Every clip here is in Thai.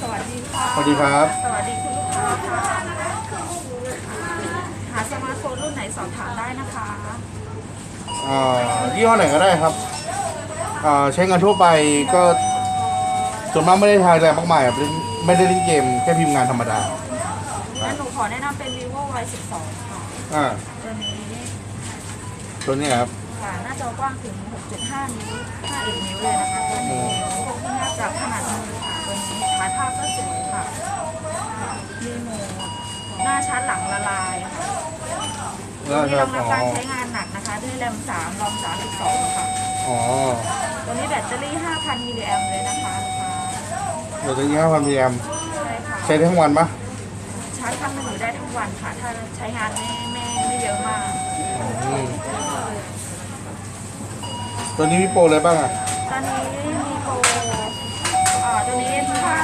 สวัสดีค่ะ สวัสดีครับ สวัสดีคุณลูกค้าค่ะ หาสมาร์ทโฟนรุ่นไหนสอบถามได้นะคะ อ่ายี่ห้อไหนก็ได้ครับอ่าใช้งานทั่วไปก็ส่วนมากไม่ได้ทายอะไรมากมายครับเล่นไม่ได้เล่นเกมแค่พิมพ์งานธรรมดางั้นหนูขอแนะนำเป็น vivo y 12ค่ะอ่าตัวนี้ตัวนี้ครับค่ะหน้าจอกว้างถึง 6.5 นิ้ว5อีกนิ้วเลยนะคะตัวนี้หน้าจับขนาดมือค่ะตัวนี้ถ่าย ภาพก็สวยค่ะ มีโหมดหน้าชัดหลังละลายค่ะแล้วมีครรัอบงรับอ๋อการใช้งานหนักนะคะ ด้วยแรม3รอม32 ค่ะ อ๋อ ตัวนี้แบตเตอรี่ 5,000มิลลิแอมเลยนะคะลูกค้าเดี๋ยวตัวนี้ห้าพันพีเอ็มใช่ค่ะ ใช้ได้ทั้งวันปะชาร์จครั้งหนึ่งอยู่ได้ทั้งวันค่ะ ถ้าใช้งานไม่ไม่ไม่เยอะมากอืมตัวนี้มีโปรอะไรบ้างอะ ตอนนี้มีโปรอ่าตัวนี้ถ้า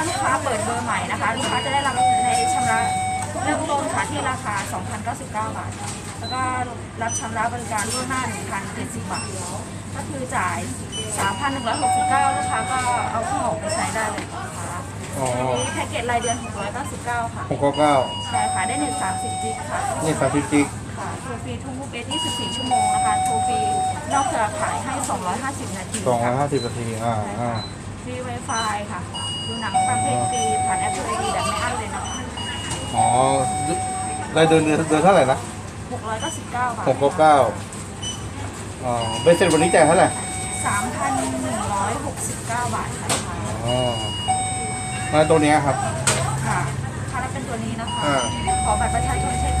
ลูกค้าเปิดเบอร์ใหม่นะคะ ลูกค้าจะได้รับในชำระเริ่มต้นค่ะที่ราคา 2,099 บาทแล้วก็รับชำระบริการล่วงหน้า 1,070 บาท ก็คือจ่าย 3,169 ลูกค้าก็เอาเครื่องออกไปใช้ได้เลยนะคะอ๋อตัวนี้แพ็กเกจรายเดือน 699 ค่ะ หกเก้าเก้าใช่ค่ะ ได้เน็ต30 จิกค่ะ นี่สามสิบจิกค่ะโทรฟรีทุกมุกเอ24 ชั่วโมงนะคะ โทรฟรีนอกเครือข่ายให้ 250 นาทีสองร้อยค่ะห้าสิบนาทีอ่าอ่า ฟรี Wi-Fi ค่ะ ดูหนังฟังเพลงฟรีผ่านแอป True ID แบบไม่อั้นเลยนะคะอ๋อรายเดือนเดือนเดือนเท่าไหร่นะ699 บาทหกเก้าเก้าอ๋อเบสเสร็จวันนี้จ่ายเท่าไหร่3,169 บาทค่ะอ๋อมาตัวเนี้ยครับ ค่ะถ้าแล้วเป็นตัวนี้นะคะ อ่า ขอบัตรประชาชนเช็คสิทธิ์อะ